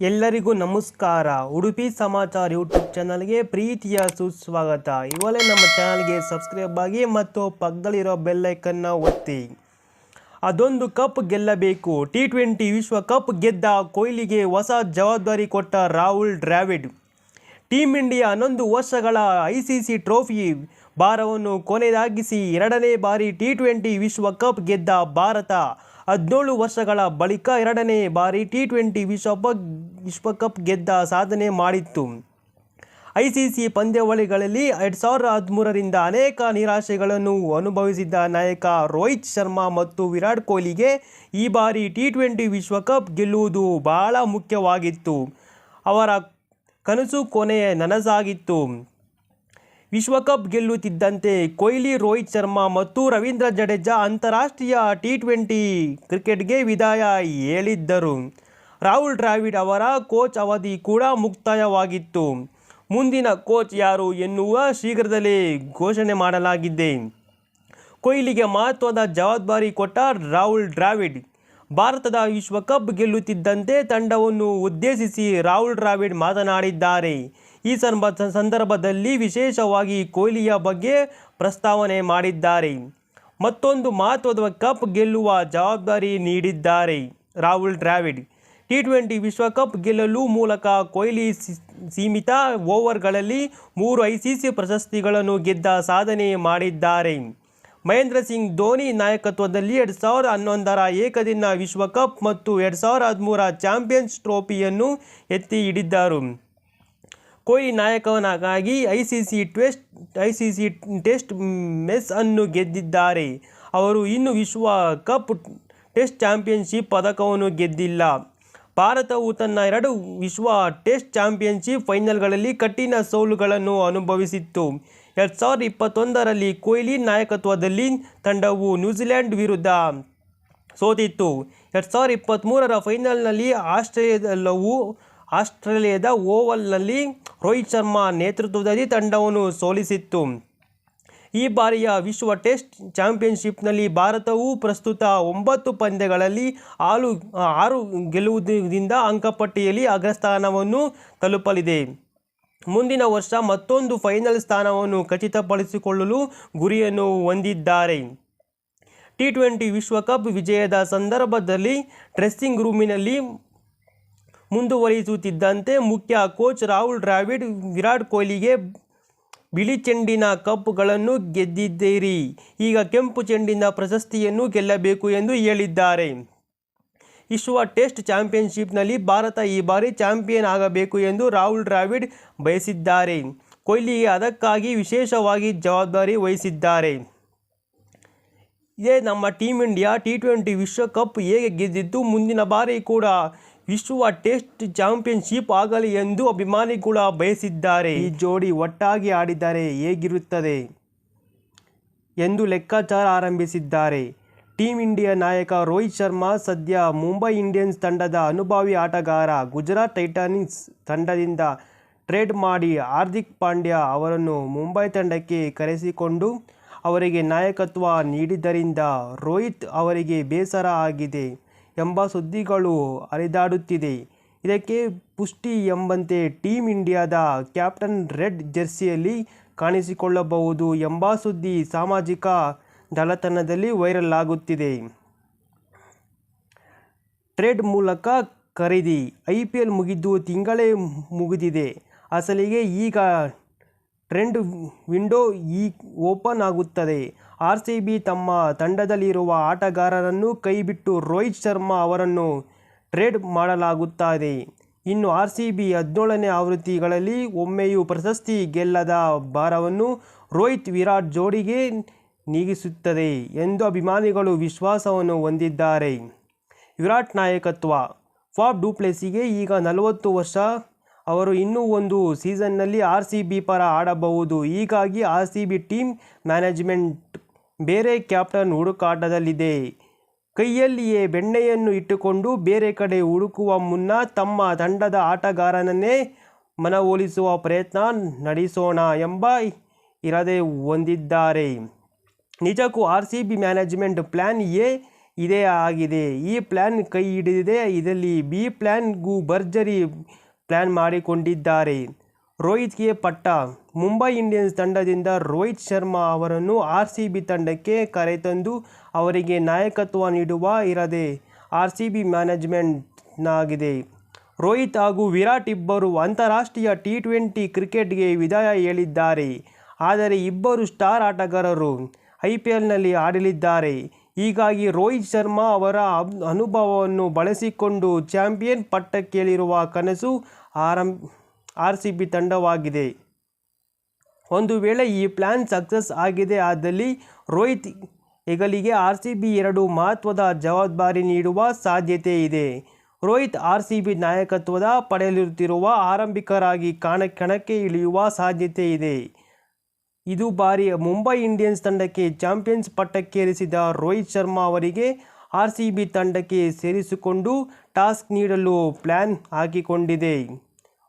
ಎಲ್ಲರಿಗೂ ನಮಸ್ಕಾರ. ಉಡುಪಿ ಸಮಾಚಾರ ಯೂಟ್ಯೂಬ್ ಚಾನಲ್ಗೆ ಪ್ರೀತಿಯ ಸುಸ್ವಾಗತ. ಇವಲೇ ನಮ್ಮ ಚಾನಲ್ಗೆ ಸಬ್ಸ್ಕ್ರೈಬ್ ಆಗಿ ಮತ್ತು ಪಕ್ಕದಲ್ಲಿರೋ ಬೆಲ್ಲೈಕನ್ನ ಒತ್ತಿ. ಅದೊಂದು ಕಪ್ ಗೆಲ್ಲಬೇಕು. ಟಿ ಟ್ವೆಂಟಿ ವಿಶ್ವಕಪ್ ಗೆದ್ದ ಕೊಹ್ಲಿಗೆ ಹೊಸ ಜವಾಬ್ದಾರಿ ಕೊಟ್ಟ ರಾಹುಲ್ ದ್ರಾವಿಡ್. ಟೀಮ್ ಇಂಡಿಯಾ ಹನ್ನೊಂದು ವರ್ಷಗಳ ಐ ಸಿ ಸಿ ಟ್ರೋಫಿ ಭಾರವನ್ನು ಕೊನೆದಾಗಿಸಿ ಎರಡನೇ ಬಾರಿ ಟಿ ಟ್ವೆಂಟಿ ವಿಶ್ವಕಪ್ ಗೆದ್ದ ಭಾರತ. ಹದಿನೇಳು ವರ್ಷಗಳ ಬಳಿಕ ಎರಡನೇ ಬಾರಿ ಟಿ ಟ್ವೆಂಟಿ ವಿಶ್ವಕಪ್ ವಿಶ್ವಕಪ್ ಗೆದ್ದ ಸಾಧನೆ ಮಾಡಿತ್ತು. ಐ ಸಿ ಸಿ ಪಂದ್ಯಾವಳಿಗಳಲ್ಲಿ ಎರಡು ಸಾವಿರದ ಹದಿಮೂರರಿಂದ ಅನೇಕ ನಿರಾಶೆಗಳನ್ನು ಅನುಭವಿಸಿದ್ದ ನಾಯಕ ರೋಹಿತ್ ಶರ್ಮಾ ಮತ್ತು ವಿರಾಟ್ ಕೊಹ್ಲಿಗೆ ಈ ಬಾರಿ ಟಿ ಟ್ವೆಂಟಿ ವಿಶ್ವಕಪ್ ಗೆಲ್ಲುವುದು ಬಹಳ ಮುಖ್ಯವಾಗಿತ್ತು. ಅವರ ಕನಸು ಕೊನೆಯ ನನಸಾಗಿತ್ತು. ವಿಶ್ವಕಪ್ ಗೆಲ್ಲುತ್ತಿದ್ದಂತೆ ಕೊಹ್ಲಿ, ರೋಹಿತ್ ಶರ್ಮಾ ಮತ್ತು ರವೀಂದ್ರ ಜಡೇಜಾ ಅಂತಾರಾಷ್ಟ್ರೀಯ ಟಿ ಟ್ವೆಂಟಿ ಕ್ರಿಕೆಟ್ಗೆ ವಿದಾಯ ಹೇಳಿದ್ದರು. ರಾಹುಲ್ ದ್ರಾವಿಡ್ ಅವರ ಕೋಚ್ ಅವಧಿ ಕೂಡ ಮುಕ್ತಾಯವಾಗಿತ್ತು. ಮುಂದಿನ ಕೋಚ್ ಯಾರು ಎನ್ನುವ ಶೀಘ್ರದಲ್ಲೇ ಘೋಷಣೆ ಮಾಡಲಾಗಿದೆ. ಕೊಹ್ಲಿಗೆ ಮಹತ್ವದ ಜವಾಬ್ದಾರಿ ಕೊಟ್ಟ ರಾಹುಲ್ ದ್ರಾವಿಡ್. ಭಾರತದ ವಿಶ್ವಕಪ್ ಗೆಲ್ಲುತ್ತಿದ್ದಂತೆ ತಂಡವನ್ನು ಉದ್ದೇಶಿಸಿ ರಾಹುಲ್ ದ್ರಾವಿಡ್ ಮಾತನಾಡಿದ್ದಾರೆ. ಈ ಸಂಬ ಸಂದರ್ಭದಲ್ಲಿ ವಿಶೇಷವಾಗಿ ಕೊಹ್ಲಿಯ ಬಗ್ಗೆ ಪ್ರಸ್ತಾವನೆ ಮಾಡಿದ್ದಾರೆ. ಮತ್ತೊಂದು ಮಹತ್ವದ ಕಪ್ ಗೆಲ್ಲುವ ಜವಾಬ್ದಾರಿ ನೀಡಿದ್ದಾರೆ. ರಾಹುಲ್ ದ್ರಾವಿಡ್ ಟಿ ಟ್ವೆಂಟಿ ವಿಶ್ವಕಪ್ ಗೆಲ್ಲಲು ಮೂಲಕ ಕೊಹ್ಲಿ ಸೀಮಿತ ಓವರ್ಗಳಲ್ಲಿ ಮೂರು ಐ ಸಿ ಸಿ ಪ್ರಶಸ್ತಿಗಳನ್ನು ಗೆದ್ದ ಸಾಧನೆ ಮಾಡಿದ್ದಾರೆ. ಮಹೇಂದ್ರ ಸಿಂಗ್ ಧೋನಿ ನಾಯಕತ್ವದಲ್ಲಿ ಎರಡು ಸಾವಿರದ ಹನ್ನೊಂದರ ಏಕದಿನ ವಿಶ್ವಕಪ್ ಮತ್ತು ಎರಡು ಸಾವಿರದ ಹದಿಮೂರ ಚಾಂಪಿಯನ್ಸ್ ಟ್ರೋಫಿಯನ್ನು ಎತ್ತಿ ಹಿಡಿದ್ದರು Kohli C C test, I C C test mace ಅನ್ನು ಗೆದ್ದಿದ್ದಾರೆ. ಅವರು ಇನ್ನು ವಿಶ್ವ ಕಪ್ ಟೆಸ್ಟ್ ಚಾಂಪಿಯನ್ಶಿಪ್ ಪದಕವನ್ನು ಗೆದ್ದಿಲ್ಲ. ಭಾರತವು ತನ್ನ ಎರಡು ವಿಶ್ವ ಟೆಸ್ಟ್ ಚಾಂಪಿಯನ್ಶಿಪ್ ಫೈನಲ್ಗಳಲ್ಲಿ ಕಠಿಣ ಸೋಲುಗಳನ್ನು ಅನುಭವಿಸಿತ್ತು. ಎರಡು ಸಾವಿರದ ಇಪ್ಪತ್ತೊಂದರಲ್ಲಿ ಕೊಹ್ಲಿ ನಾಯಕತ್ವದಲ್ಲಿ ತಂಡವು ನ್ಯೂಜಿಲೆಂಡ್ ವಿರುದ್ಧ ಸೋತಿತ್ತು. ಎರಡು ಸಾವಿರದ ಇಪ್ಪತ್ತ್ಮೂರರ ಫೈನಲ್ನಲ್ಲಿ ಆಸ್ಟ್ರೇಲಿಯಾದಲ್ಲವು ಆಸ್ಟ್ರೇಲಿಯಾದ ಓವಲ್ನಲ್ಲಿ ರೋಹಿತ್ ಶರ್ಮಾ ನೇತೃತ್ವದಲ್ಲಿ ತಂಡವನ್ನು ಸೋಲಿಸಿತ್ತು. ಈ ಬಾರಿಯ ವಿಶ್ವ ಟೆಸ್ಟ್ ಚಾಂಪಿಯನ್ಶಿಪ್ನಲ್ಲಿ ಭಾರತವು ಪ್ರಸ್ತುತ ಒಂಬತ್ತು ಪಂದ್ಯಗಳಲ್ಲಿ ಆಲು ಆರು ಗೆಲ್ಲುವುದರಿಂದ ಅಂಕಪಟ್ಟಿಯಲ್ಲಿ ಅಗ್ರಸ್ಥಾನವನ್ನು ತಲುಪಲಿದೆ. ಮುಂದಿನ ವರ್ಷ ಮತ್ತೊಂದು ಫೈನಲ್ ಸ್ಥಾನವನ್ನು ಖಚಿತಪಡಿಸಿಕೊಳ್ಳಲು ಗುರಿಯನ್ನು ಹೊಂದಿದ್ದಾರೆ. ಟಿ ಟ್ವೆಂಟಿ ವಿಶ್ವಕಪ್ ವಿಜಯದ ಸಂದರ್ಭದಲ್ಲಿ ಡ್ರೆಸ್ಸಿಂಗ್ ರೂಮಿನಲ್ಲಿ ಮುಂದುವರಿಸುತ್ತಿದ್ದಂತೆ ಮುಖ್ಯ ಕೋಚ್ ರಾಹುಲ್ ದ್ರಾವಿಡ್, ವಿರಾಟ್ ಕೊಹ್ಲಿಗೆ ಬಿಳಿ ಚೆಂಡಿನ ಕಪ್ಗಳನ್ನು ಗೆದ್ದಿದ್ದೀರಿ. ಈಗ ಕೆಂಪು ಚೆಂಡಿನ ಪ್ರಶಸ್ತಿಯನ್ನು ಗೆಲ್ಲಬೇಕು ಎಂದು ಹೇಳಿದ್ದಾರೆ. ವಿಶ್ವ ಟೆಸ್ಟ್ ಚಾಂಪಿಯನ್ಶಿಪ್ನಲ್ಲಿ ಭಾರತ ಈ ಬಾರಿ ಚಾಂಪಿಯನ್ ಆಗಬೇಕು ಎಂದು ರಾಹುಲ್ ದ್ರಾವಿಡ್ ಬಯಸಿದ್ದಾರೆ. ಕೊಹ್ಲಿಗೆ ಅದಕ್ಕಾಗಿ ವಿಶೇಷವಾಗಿ ಜವಾಬ್ದಾರಿ ವಹಿಸಿದ್ದಾರೆ. ಇದೇ ನಮ್ಮ ಟೀಮ್ ಇಂಡಿಯಾ ಟಿ ಟ್ವೆಂಟಿ ವಿಶ್ವಕಪ್ ಹೇಗೆ ಗೆದ್ದಿದ್ದು ಮುಂದಿನ ಬಾರಿ ಕೂಡ ವಿಶ್ವ ಟೆಸ್ಟ್ ಚಾಂಪಿಯನ್ಶಿಪ್ ಆಗಲಿ ಎಂದು ಅಭಿಮಾನಿಗಳು ಬಯಸಿದ್ದಾರೆ. ಈ ಜೋಡಿ ಒಟ್ಟಾಗಿ ಆಡಿದರೆ ಹೇಗಿರುತ್ತದೆ ಎಂದು ಲೆಕ್ಕಾಚಾರ ಆರಂಭಿಸಿದ್ದಾರೆ. ಟೀಮ್ ಇಂಡಿಯಾ ನಾಯಕ ರೋಹಿತ್ ಶರ್ಮಾ ಸದ್ಯ ಮುಂಬೈ ಇಂಡಿಯನ್ಸ್ ತಂಡದ ಅನುಭವಿ ಆಟಗಾರ. ಗುಜರಾತ್ ಟೈಟಾನಿಕ್ಸ್ ತಂಡದಿಂದ ಟ್ರೇಡ್ ಮಾಡಿ ಹಾರ್ದಿಕ್ ಪಾಂಡ್ಯ ಅವರನ್ನು ಮುಂಬೈ ತಂಡಕ್ಕೆ ಕರೆಸಿಕೊಂಡು ಅವರಿಗೆ ನಾಯಕತ್ವ ನೀಡಿದ್ದರಿಂದ ರೋಹಿತ್ ಅವರಿಗೆ ಬೇಸರ ಆಗಿದೆ. ಎಂಬ ಸುದ್ದಿಗಳು ಹರಿದಾಡುತ್ತಿದೆ. ಇದಕ್ಕೆ ಪುಷ್ಟಿ ಎಂಬಂತೆ ಟೀಮ್ ಇಂಡಿಯಾದ ಕ್ಯಾಪ್ಟನ್ ರೆಡ್ ಜೆರ್ಸಿಯಲ್ಲಿ ಕಾಣಿಸಿಕೊಳ್ಳಬಹುದು ಎಂಬ ಸುದ್ದಿ ಸಾಮಾಜಿಕ ಜಾಲತಾಣದಲ್ಲಿ ವೈರಲ್ ಆಗುತ್ತಿದೆ. ಟ್ರೇಡ್ ಮೂಲಕ ಖರೀದಿ, ಐ ಪಿ ಎಲ್ ಮುಗಿದು ತಿಂಗಳೇ ಮುಗಿದಿದೆ. ಅಸಲಿಗೆ ಈಗ ಟ್ರೆಂಡ್ ವಿಂಡೋ ಈ ಓಪನ್ ಆಗುತ್ತದೆ. ಆರ್ ಸಿ ಬಿ ತಮ್ಮ ತಂಡದಲ್ಲಿರುವ ಆಟಗಾರರನ್ನು ಕೈಬಿಟ್ಟು ರೋಹಿತ್ ಶರ್ಮಾ ಅವರನ್ನು ಟ್ರೇಡ್ ಮಾಡಲಾಗುತ್ತದೆ. ಇನ್ನು ಆರ್ ಸಿ ಬಿ ಹದಿನೇಳನೇ ಆವೃತ್ತಿಗಳಲ್ಲಿ ಒಮ್ಮೆಯೂ ಪ್ರಶಸ್ತಿ ಗೆಲ್ಲದ ಭಾರವನ್ನು ರೋಹಿತ್ ವಿರಾಟ್ ಜೋಡಿಗೆ ನೀಗಿಸುತ್ತದೆ ಎಂದು ಅಭಿಮಾನಿಗಳು ವಿಶ್ವಾಸವನ್ನು ಹೊಂದಿದ್ದಾರೆ. ವಿರಾಟ್ ನಾಯಕತ್ವ ಫಾಫ್ ಡೂಪ್ಲೆಸಿಗೆ ಈಗ ನಲವತ್ತು ವರ್ಷ, ಅವರು ಇನ್ನೂ ಒಂದು ಸೀಸನ್ನಲ್ಲಿ ಆರ್ ಸಿ ಬಿ ಪರ ಆಡಬಹುದು. ಹೀಗಾಗಿ R C B team management ಬೇರೆ ಕ್ಯಾಪ್ಟನ್ ಹುಡುಕಾಟದಲ್ಲಿದೆ. ಕೈಯಲ್ಲಿಯೇ ಬೆಣ್ಣೆಯನ್ನು ಇಟ್ಟುಕೊಂಡು ಬೇರೆ ಕಡೆ ಹುಡುಕುವ ಮುನ್ನ ತಮ್ಮ ತಂಡದ ಆಟಗಾರನನ್ನೇ ಮನವೊಲಿಸುವ ಪ್ರಯತ್ನ ನಡೆಸೋಣ ಎಂಬ ಇರದೆ ಹೊಂದಿದ್ದಾರೆ. ನಿಜಕ್ಕೂ R C B management plan A ಇದೇ ಆಗಿದೆ. ಈ ಪ್ಲ್ಯಾನ್ ಕೈ ಹಿಡಿದಿದೆ. ಇದರಲ್ಲಿ ಬಿ ಪ್ಲ್ಯಾನ್ಗೂ ಭರ್ಜರಿ ಪ್ಲ್ಯಾನ್ ಮಾಡಿಕೊಂಡಿದ್ದಾರೆ. ರೋಹಿತ್ಗೆ ಪಟ್ಟ ಮುಂಬೈ ಇಂಡಿಯನ್ಸ್ ತಂಡದಿಂದ ರೋಹಿತ್ ಶರ್ಮಾ ಅವರನ್ನು ಆರ್ ಸಿ ಬಿ ತಂಡಕ್ಕೆ ಕರೆತಂದು ಅವರಿಗೆ ನಾಯಕತ್ವ ನೀಡುವ ಇರದೆ ಆರ್ ಸಿ ಬಿ ಮ್ಯಾನೇಜ್ಮೆಂಟ್ನಾಗಿದೆ. ರೋಹಿತ್ ಹಾಗೂ ವಿರಾಟ್ ಇಬ್ಬರು ಅಂತಾರಾಷ್ಟ್ರೀಯ ಟಿ ಟ್ವೆಂಟಿ ಕ್ರಿಕೆಟ್ಗೆ ವಿದಾಯ ಹೇಳಿದ್ದಾರೆ. ಆದರೆ ಇಬ್ಬರು ಸ್ಟಾರ್ ಆಟಗಾರರು ಐ ಪಿ ಎಲ್ನಲ್ಲಿ ಆಡಲಿದ್ದಾರೆ. ಹೀಗಾಗಿ ರೋಹಿತ್ ಶರ್ಮಾ ಅವರ ಅನುಭವವನ್ನು ಬಳಸಿಕೊಂಡು ಚಾಂಪಿಯನ್ ಪಟ್ಟಕ್ಕೇಳಿರುವ ಕನಸು ಆರಂ ಆರ್ ಸಿ ಬಿ ತಂಡವಾಗಿದೆ. ಒಂದು ವೇಳೆ ಈ ಪ್ಲ್ಯಾನ್ ಸಕ್ಸಸ್ ಆಗಿದೆ ಆದಲ್ಲಿ ರೋಹಿತ್ ಹೆಗಲಿಗೆ ಆರ್ ಸಿ ಬಿ ಎರಡು ಮಹತ್ವದ ಜವಾಬ್ದಾರಿ ನೀಡುವ ಸಾಧ್ಯತೆ ಇದೆ. ರೋಹಿತ್ ಆರ್ ಸಿ ಬಿ ನಾಯಕತ್ವದ ಪಡೆಯಲಿರುತ್ತಿರುವ ಆರಂಭಿಕರಾಗಿ ಕಾಣ ಕಣಕ್ಕೆ ಇಳಿಯುವ ಸಾಧ್ಯತೆ ಇದೆ. ಇದು ಬಾರಿ ಮುಂಬೈ ಇಂಡಿಯನ್ಸ್ ತಂಡಕ್ಕೆ ಚಾಂಪಿಯನ್ಸ್ ಪಟ್ಟಕ್ಕೇರಿಸಿದ ರೋಹಿತ್ ಶರ್ಮಾ ಅವರಿಗೆ ಆರ್ ಸಿ ಬಿ ತಂಡಕ್ಕೆ ಸೇರಿಸಿಕೊಂಡು ಟಾಸ್ಕ್ ನೀಡಲು ಪ್ಲ್ಯಾನ್ ಹಾಕಿಕೊಂಡಿದೆ.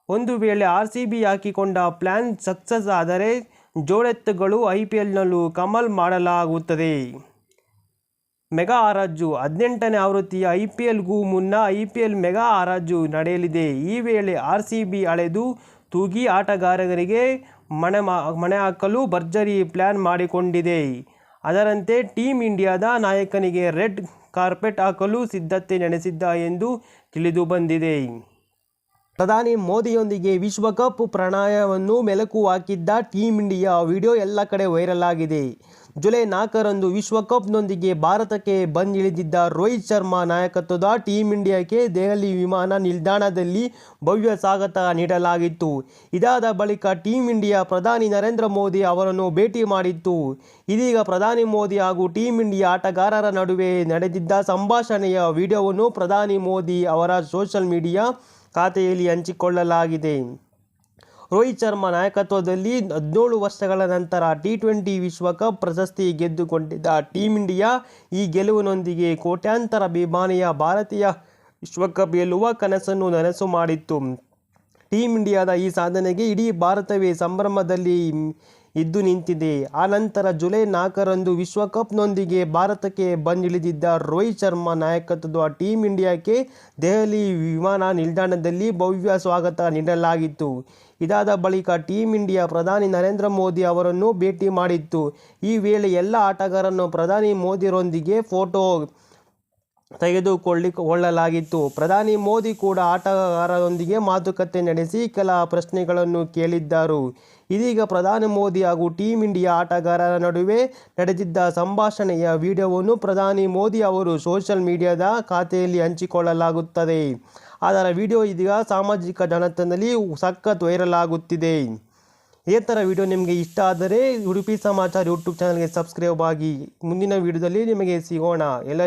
ಒಂದು ವೇಳೆ ಆರ್ ಸಿ ಬಿ ಹಾಕಿಕೊಂಡ ಪ್ಲ್ಯಾನ್ ಸಕ್ಸಸ್ ಆದರೆ ಜೋಡೆತ್ತುಗಳು ಐ ಪಿ ಎಲ್ನಲ್ಲೂ ಕಮಲ್ ಮಾಡಲಾಗುತ್ತದೆ. ಮೆಗಾ ಹರಾಜು ಹದಿನೆಂಟನೇ ಆವೃತ್ತಿಯ ಐ ಪಿ ಎಲ್ಗೂ ಮುನ್ನ ಐ ಪಿ ಎಲ್ ಮೆಗಾ ಹರಾಜು ನಡೆಯಲಿದೆ. ಈ ವೇಳೆ ಆರ್ ಸಿ ಬಿ ಅಳೆದು ತೂಗಿ ಆಟಗಾರರಿಗೆ ಮಣೆ ಮಾ, ಮಣೆ ಹಾಕಲು ಭರ್ಜರಿ ಪ್ಲ್ಯಾನ್ ಮಾಡಿಕೊಂಡಿದೆ. ಅದರಂತೆ ಟೀಮ್ ಇಂಡಿಯಾದ ನಾಯಕನಿಗೆ ರೆಡ್ ಕಾರ್ಪೆಟ್ ಹಾಕಲು ಸಿದ್ಧತೆ ನಡೆಸಿದ್ದ ಎಂದು ತಿಳಿದು ಬಂದಿದೆ. ಪ್ರಧಾನಿ ಮೋದಿಯೊಂದಿಗೆ ವಿಶ್ವಕಪ್ ಪ್ರಣಯವನ್ನು ಮೆಲುಕು ಹಾಕಿದ್ದ ಟೀಂ ಇಂಡಿಯಾ ವಿಡಿಯೋ ಎಲ್ಲ ಕಡೆ ವೈರಲ್ ಆಗಿದೆ. ಜುಲೈ ನಾಲ್ಕರಂದು ವಿಶ್ವಕಪ್ನೊಂದಿಗೆ ಭಾರತಕ್ಕೆ ಬಂದಿಳಿದಿದ್ದ ರೋಹಿತ್ ಶರ್ಮಾ ನಾಯಕತ್ವದ ಟೀಂ ಇಂಡಿಯಾಕ್ಕೆ ದೆಹಲಿ ವಿಮಾನ ನಿಲ್ದಾಣದಲ್ಲಿ ಭವ್ಯ ಸ್ವಾಗತ ನೀಡಲಾಗಿತ್ತು. ಇದಾದ ಬಳಿಕ ಟೀಂ ಇಂಡಿಯಾ ಪ್ರಧಾನಿ ನರೇಂದ್ರ ಮೋದಿ ಅವರನ್ನು ಭೇಟಿ ಮಾಡಿತ್ತು. ಇದೀಗ ಪ್ರಧಾನಿ ಮೋದಿ ಹಾಗೂ ಟೀಂ ಇಂಡಿಯಾ ಆಟಗಾರರ ನಡುವೆ ನಡೆದಿದ್ದ ಸಂಭಾಷಣೆಯ ವಿಡಿಯೋವನ್ನು ಪ್ರಧಾನಿ ಮೋದಿ ಅವರ ಸೋಷಿಯಲ್ ಮೀಡಿಯಾ ಖಾತೆಯಲ್ಲಿ ಹಂಚಿಕೊಳ್ಳಲಾಗಿದೆ. ರೋಹಿತ್ ಶರ್ಮಾ ನಾಯಕತ್ವದಲ್ಲಿ ಹದಿನೇಳು ವರ್ಷಗಳ ನಂತರ ಟಿ ಟ್ವೆಂಟಿ ವಿಶ್ವಕಪ್ ಪ್ರಶಸ್ತಿ ಗೆದ್ದುಕೊಂಡಿದ್ದ ಟೀಮ್ ಇಂಡಿಯಾ ಈ ಗೆಲುವಿನೊಂದಿಗೆ ಕೋಟ್ಯಾಂತರ ಅಭಿಮಾನಿಯ ಭಾರತೀಯ ವಿಶ್ವಕಪ್ ಗೆಲ್ಲುವ ಕನಸನ್ನು ನನಸು ಮಾಡಿತ್ತು. ಟೀಮ್ ಇಂಡಿಯಾದ ಈ ಸಾಧನೆಗೆ ಇಡೀ ಭಾರತವೇ ಸಂಭ್ರಮದಲ್ಲಿ ಇದ್ದು ನಿಂತಿದೆ. ಆನಂತರ ನಂತರ ಜುಲೈ ನಾಲ್ಕರಂದು ವಿಶ್ವಕಪ್ನೊಂದಿಗೆ ಭಾರತಕ್ಕೆ ಬಂದಿಳಿದಿದ್ದ ರೋಹಿತ್ ಶರ್ಮಾ ನಾಯಕತ್ವದ ಟೀಮ್ ಇಂಡಿಯಾಕ್ಕೆ ದೆಹಲಿ ವಿಮಾನ ನಿಲ್ದಾಣದಲ್ಲಿ ಭವ್ಯ ಸ್ವಾಗತ ನೀಡಲಾಗಿತ್ತು. ಇದಾದ ಬಳಿಕ ಟೀಮ್ ಇಂಡಿಯಾ ಪ್ರಧಾನಿ ನರೇಂದ್ರ ಮೋದಿ ಅವರನ್ನು ಭೇಟಿ ಮಾಡಿತ್ತು. ಈ ವೇಳೆ ಎಲ್ಲ ಆಟಗಾರರನ್ನು ಪ್ರಧಾನಿ ಮೋದಿರೊಂದಿಗೆ ಫೋಟೋ ತೆಗೆದುಕೊಳ್ಳಿಕೊಳ್ಳಲಾಗಿತ್ತು ಪ್ರಧಾನಿ ಮೋದಿ ಕೂಡ ಆಟಗಾರರೊಂದಿಗೆ ಮಾತುಕತೆ ನಡೆಸಿ ಕೆಲ ಪ್ರಶ್ನೆಗಳನ್ನು ಕೇಳಿದ್ದರು. ಇದೀಗ ಪ್ರಧಾನಿ ಮೋದಿ ಹಾಗೂ ಟೀಮ್ ಇಂಡಿಯಾ ಆಟಗಾರರ ನಡುವೆ ನಡೆದಿದ್ದ ಸಂಭಾಷಣೆಯ ವಿಡಿಯೋವನ್ನು ಪ್ರಧಾನಿ ಮೋದಿ ಅವರು ಸೋಷಿಯಲ್ ಮೀಡಿಯಾದ ಖಾತೆಯಲ್ಲಿ ಹಂಚಿಕೊಳ್ಳಲಾಗುತ್ತದೆ. ಅದರ ವಿಡಿಯೋ ಇದೀಗ ಸಾಮಾಜಿಕ ಜಾಲತಾಣದಲ್ಲಿ ಸಖತ್ ವೈರಲ್ ಆಗುತ್ತಿದೆ ಇದೇ ಥರ ವಿಡಿಯೋ ನಿಮಗೆ ಇಷ್ಟ ಆದರೆ ಉಡುಪಿ ಸಮಾಚಾರ ಯೂಟ್ಯೂಬ್ ಚಾನಲ್ಗೆ ಸಬ್ಸ್ಕ್ರೈಬ್ ಆಗಿ. ಮುಂದಿನ ವಿಡಿಯೋದಲ್ಲಿ ನಿಮಗೆ ಸಿಗೋಣ. ಎಲ್ಲರಿಗೂ